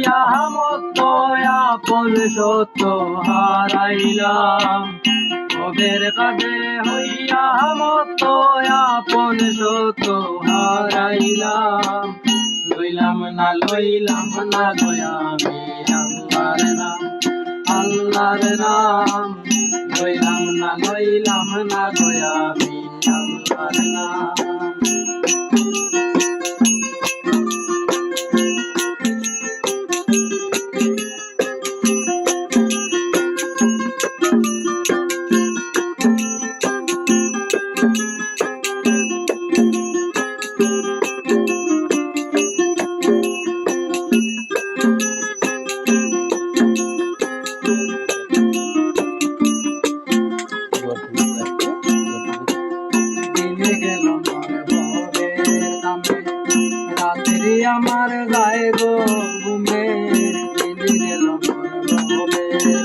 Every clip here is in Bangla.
হইয়া মত আপন সত্য হারাইলাম। কবের কাঁধে হইয়া মত আপন সত্য হারাইলাম। লইলাম না লইলাম না দয়ামি আল্লাহর নাম আল্লাহর নাম। লইলাম না লইলাম না দয়ামি আল্লাহর নাম।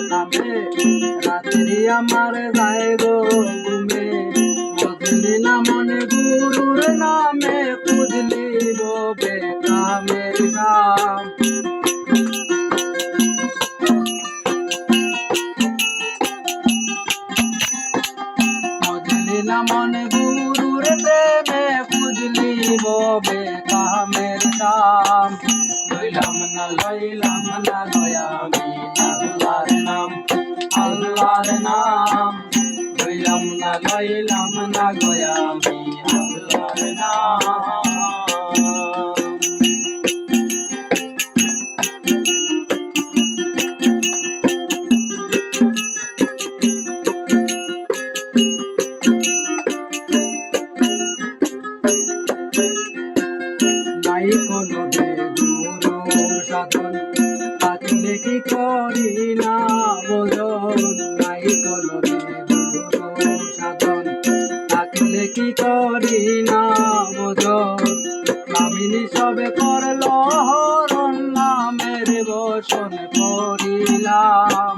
দামে রাত্রি আমার গায়ে গো ঘুমে। বুঝলি না মনে গুরুর নামে খুঁজলি গো বেকামের নাম মনে গুরুর প্রেমে বুঝলি ববে কামের দাম লইলাম না লইলাম না নাম আল্লাহর নাম। লইলাম না লইলাম না দয়ামি আল্লাহর নাম। নাই কোনো করিলাম।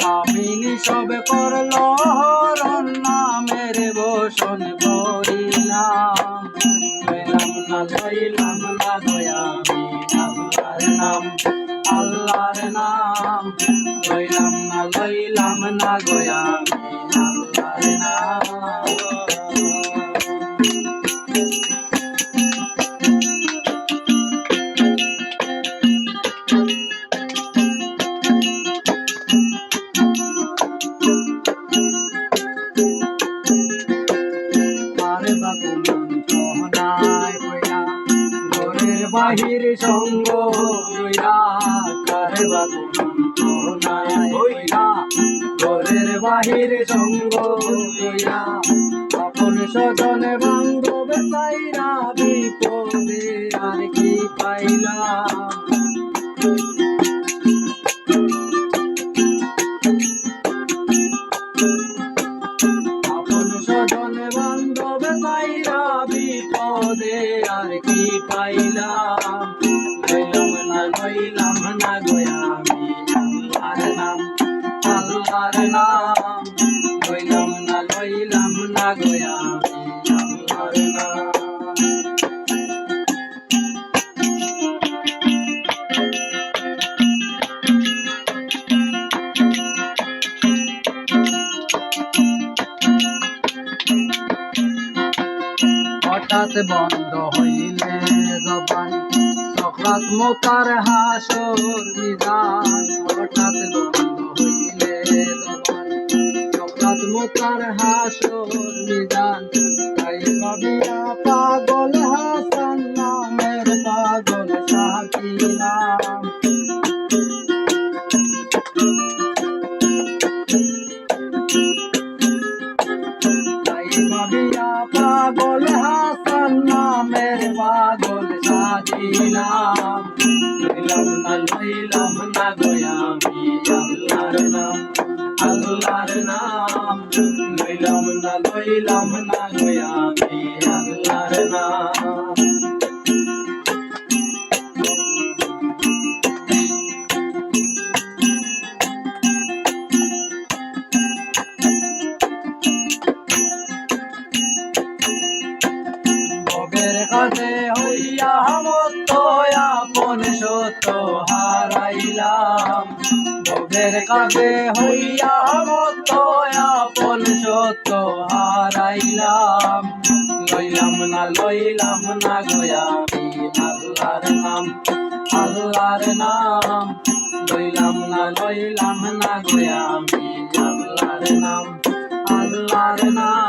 কামিনী সবে করল, হরণ নামের বসন করিলাম। না লইলাম না দয়ামি আল্লাহর নাম আল্লাহর নাম। লইলাম না লইলাম না দয়ামি আল্লাহর নাম। বাহির সঙ্গ লইরা কারে বা কুমন নাই কইরা ঘরের বাহির সঙ্গ লইরা আপন স্বজন বান্ধব চাইরা বিপদে আর কি পাইলাম? আপন স্বজন বান্ধব কি পাইলাম লইলাম না লইলাম না গয়ামি আল্লাহর নাম আল্লাহর নাম লইলাম না লইলাম না গয়ামি হঠাৎ বন্ধ হইলে জবান। সকাত মোতার হাসর বিধান হঠাৎ বন্ধ হইলে জবান। সকাত মোতার হাসর বিধান তাই ভাবিয়া পাগল হাসান নামের পাগল সাকিলাম সাজিলাম লইলাম না লইলাম না গয়ামি আল্লাহর নাম আল্লাহর নাম। লইলাম না লইলাম না গয়ামি আল্লাহর নাম মত আপন সত্য হারাইলাম। ভবের কাছে হইয়া মত আপন সত্য হারাইলাম। লইলাম না লইলাম না গয়ামি আল্লাহর নাম আল্লাহর নাম। লইলাম না লইলাম না গয়ামি আল্লাহর নাম আল্লাহর নাম।